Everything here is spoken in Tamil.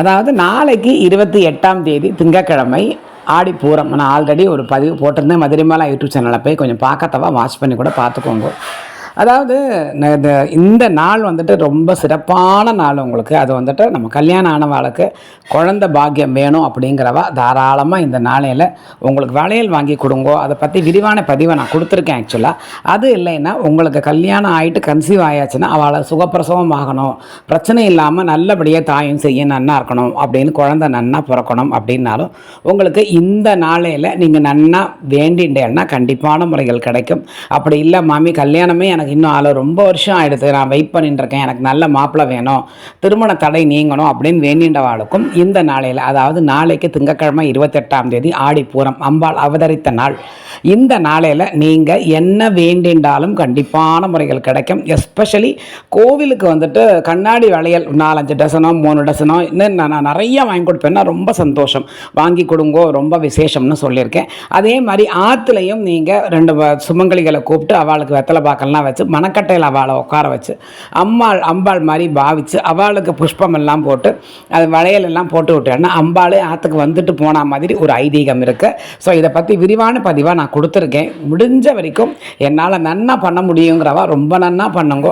அதாவது நாளைக்கு இருபத்தி எட்டாம் தேதி திங்கக்கிழமை ஆடிப்பூரம். நான் ஆல்ரெடி ஒரு பதிவு போட்டிருந்தேன். மதுரைமலா யூடியூப் சேனலில் போய் கொஞ்சம் பார்க்கத்தவா வாட்ச் பண்ணி கூட பார்த்துக்கோங்க. அதாவது இந்த இந்த நாள் வந்துட்டு ரொம்ப சிறப்பான நாள் உங்களுக்கு. அது வந்துட்டு நம்ம கல்யாணம் ஆனவாளுக்கு குழந்தை பாக்கியம் வேணும் அப்படிங்கிறவா தாராளமாக இந்த நாளையில் உங்களுக்கு வளையல் வாங்கி கொடுங்கோ. அதை பற்றி விரிவான பதிவை நான் கொடுத்துருக்கேன் ஆக்சுவலாக அது இல்லைன்னா உங்களுக்கு கல்யாணம் ஆகிட்டு கன்சீவ் ஆயாச்சுன்னா அவளை சுகப்பிரசவம் ஆகணும். பிரச்சனை இல்லாமல் நல்லபடியாக தாயும் செய்ய நன்னா இருக்கணும். அப்படின்னு குழந்த நன்னா பிறக்கணும் அப்படின்னாலும் உங்களுக்கு இந்த நாளையில் நீங்கள் நன்னா வேண்டின்றேன்னா கண்டிப்பான முறைகள் கிடைக்கும். அப்படி இல்லை மாமி கல்யாணமே எனக்கு இன்னும் ஆளு ரொம்ப வருஷம் ஆகிடுது நான் வெயிட் பண்ணிட்டுருக்கேன் எனக்கு நல்ல மாப்பிள்ளை வேணும். திருமண தடை நீங்கணும் அப்படின்னு வேண்டின்றவாளுக்கும் இந்த நாளையில் அதாவது நாளைக்கு திங்கக்கிழமை இருபத்தெட்டாம் தேதி ஆடிப்பூரம் அம்பாள் அவதரித்த நாள். இந்த நாளையில் நீங்கள் என்ன வேண்டின்றாலும் கண்டிப்பான முறைகள் கிடைக்கும். எஸ்பெஷலி கோவிலுக்கு வந்துட்டு கண்ணாடி வளையல் நாலஞ்சு டசனோ மூணு டசனோ இன்னும் நான் நிறைய வாங்கி கொடுப்பேன்னா ரொம்ப சந்தோஷம். வாங்கி கொடுங்கோ ரொம்ப விசேஷம்னு சொல்லியிருக்கேன். அதே மாதிரி ஆற்றுலையும் நீங்கள் ரெண்டு சுமங்கலிகளை கூப்பிட்டு அவளுக்கு வெத்தலை பாக்கெல்லாம் வச்சு மணக்கட்டையில் அவளை உட்கார வச்சு அம்மாள் அம்பாள் மாதிரி பாவிச்சு அவளுக்கு புஷ்பம் எல்லாம் போட்டு அது வளையலெல்லாம் போட்டு விட்டேன்னா அம்பாளே ஆற்றுக்கு வந்துட்டு போன மாதிரி ஒரு ஐதீகம் இருக்குது ஸோ இதை பற்றி விரிவான பதிவாக நான் கொடுத்துருக்கேன். முடிஞ்ச வரைக்கும் என்னால் நன்னா பண்ண முடியுங்கிறவா ரொம்ப நன்னா பண்ணுங்க.